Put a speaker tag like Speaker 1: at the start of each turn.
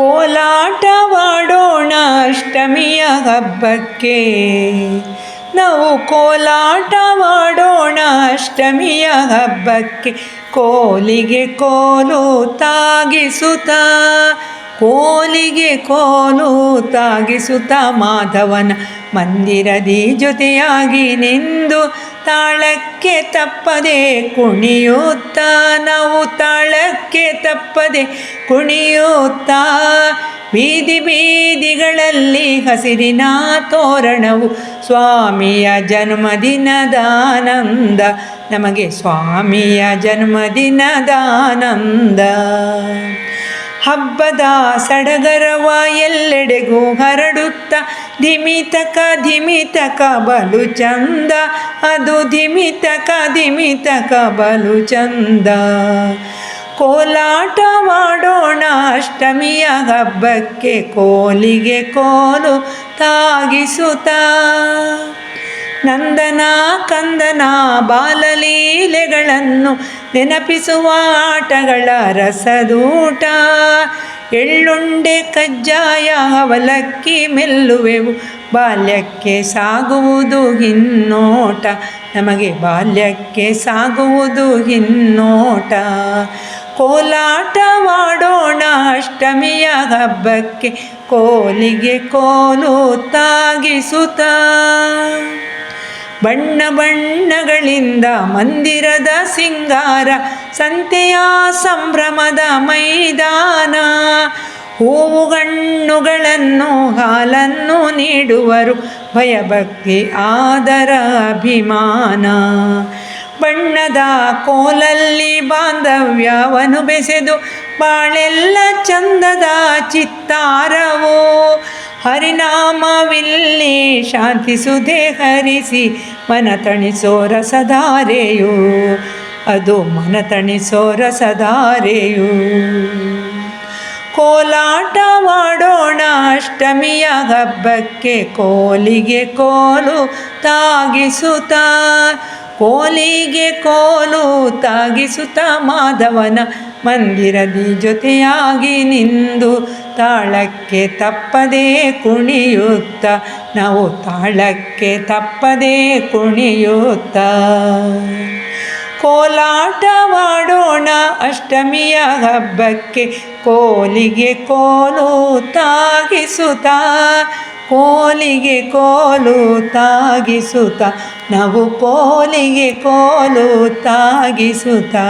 Speaker 1: ಕೋಲಾಟವಾಡೋಣ ಅಷ್ಟಮಿಯ ಹಬ್ಬಕ್ಕೆ. ನಾವು ಕೋಲಾಟವಾಡೋಣ ಅಷ್ಟಮಿಯ ಹಬ್ಬಕ್ಕೆ. ಕೋಲಿಗೆ ಕೋಲು ತಾಗಿಸುತ್ತ, ಕೋಲಿಗೆ ಕೋಲು ತಾಗಿಸುತ್ತ ಮಾಧವನ ಮಂದಿರದಿ ಜೊತೆಯಾಗಿ ನಿಂದು ತಾಳಕ್ಕೆ ತಪ್ಪದೆ ಕುಣಿಯುತ್ತಾ, ನಾವು ತಾಳಕ್ಕೆ ತಪ್ಪದೆ ಕುಣಿಯುತ್ತಾ. ಬೀದಿ ಬೀದಿಗಳಲ್ಲಿ ಹಸಿರಿನ ತೋರಣವು ಸ್ವಾಮಿಯ ಜನ್ಮದಿನದಾನಂದ ನಮಗೆ ಸ್ವಾಮಿಯ ಜನ್ಮದಿನದ ಆನಂದ ಹಬ್ಬದ ಸಡಗರವ ಎಲ್ಲೆಡೆಗೂ ಹರಡುತ್ತ. ಧಿಮಿತಕ ಧಿಮಿತಕ ಬಲು ಚಂದ. ಅದು ಧಿಮಿತಕ ಧಿಮಿತಕ ಬಲು ಚಂದ. ಕೋಲಾಟ ಮಾಡೋಣ ಅಷ್ಟಮಿಯ ಹಬ್ಬಕ್ಕೆ ಕೋಲಿಗೆ ಕೋಲು ತಾಗಿಸುತ್ತಾ. ನಂದನ ಕಂದನ ಬಾಲಲೀಲೆಗಳನ್ನು ನೆನಪಿಸುವ ಆಟಗಳ ರಸದೂಟ. ಎಳ್ಳುಂಡೆ ಕಜ್ಜಾಯ ಅವಲಕ್ಕಿ ಮೆಲ್ಲುವೆವು, ಬಾಲ್ಯಕ್ಕೆ ಸಾಗುವುದು ಹಿನ್ನೋಟ. ನಮಗೆ ಬಾಲ್ಯಕ್ಕೆ ಸಾಗುವುದು ಹಿನ್ನೋಟ. ಕೋಲಾಟವಾಡೋಣ ಅಷ್ಟಮಿಯ ಹಬ್ಬಕ್ಕೆ, ಕೋಲಿಗೆ ಕೋಲು ತಾಗಿಸುತ್ತಾ. ಬಣ್ಣ ಬಣ್ಣಗಳಿಂದ ಮಂದಿರದ ಸಿಂಗಾರ, ಸಂತೆಯ ಸಂಭ್ರಮದ ಮೈದಾನ. ಹೂವುಗಣ್ಣುಗಳನ್ನು ಹಾಲನ್ನು ನೀಡುವರು, ಭಯಭಕ್ತಿ, ಆದರ, ಅಭಿಮಾನ. ಬಣ್ಣದ ಕೋಲಲ್ಲಿ ಬಾಂಧವ್ಯವನ್ನು ಬೆಸೆದು ಬಾಳೆಲ್ಲ ಚಂದದ ಚಿತ್ತಾರವೋ. ಹರಿನಾಮವಿಲ್ಲಿ ಶಾಂತಿಸುದೇ ಹರಿಸಿ ಮನ ತಣಿಸೋ ರಸಧಾರೆಯು ಅದು ಮನ ತಣಿಸೋ ರಸಧಾರೆಯು ಕೋಲಾಟವಾಡೋಣ ಅಷ್ಟಮಿಯ ಹಬ್ಬಕ್ಕೆ ಕೋಲಿಗೆ ಕೋಲು ತಾಗಿಸುತ್ತಾ. ಕೋಲಿಗೆ ಕೋಲು ತಾಗಿಸುತ್ತ ಮಾಧವನ ಮಂದಿರದಿ ಜೊತೆಯಾಗಿ ನಿಂದು ತಾಳಕ್ಕೆ ತಪ್ಪದೇ ಕುಣಿಯುತ್ತ, ನಾವು ತಾಳಕ್ಕೆ ತಪ್ಪದೇ ಕುಣಿಯುತ್ತ. ಕೋಲಾಟವಾಡೋಣ ಅಷ್ಟಮಿಯ ಹಬ್ಬಕ್ಕೆ, ಕೋಲಿಗೆ ಕೋಲು ತಾಗಿಸುತ್ತ, ಕೋಲಿಗೆ ಕೋಲು ತಾಗಿಸುತ್ತ, ನಾವು ಕೋಲಿಗೆ ಕೋಲು ತಾಗಿಸುತ್ತಾ.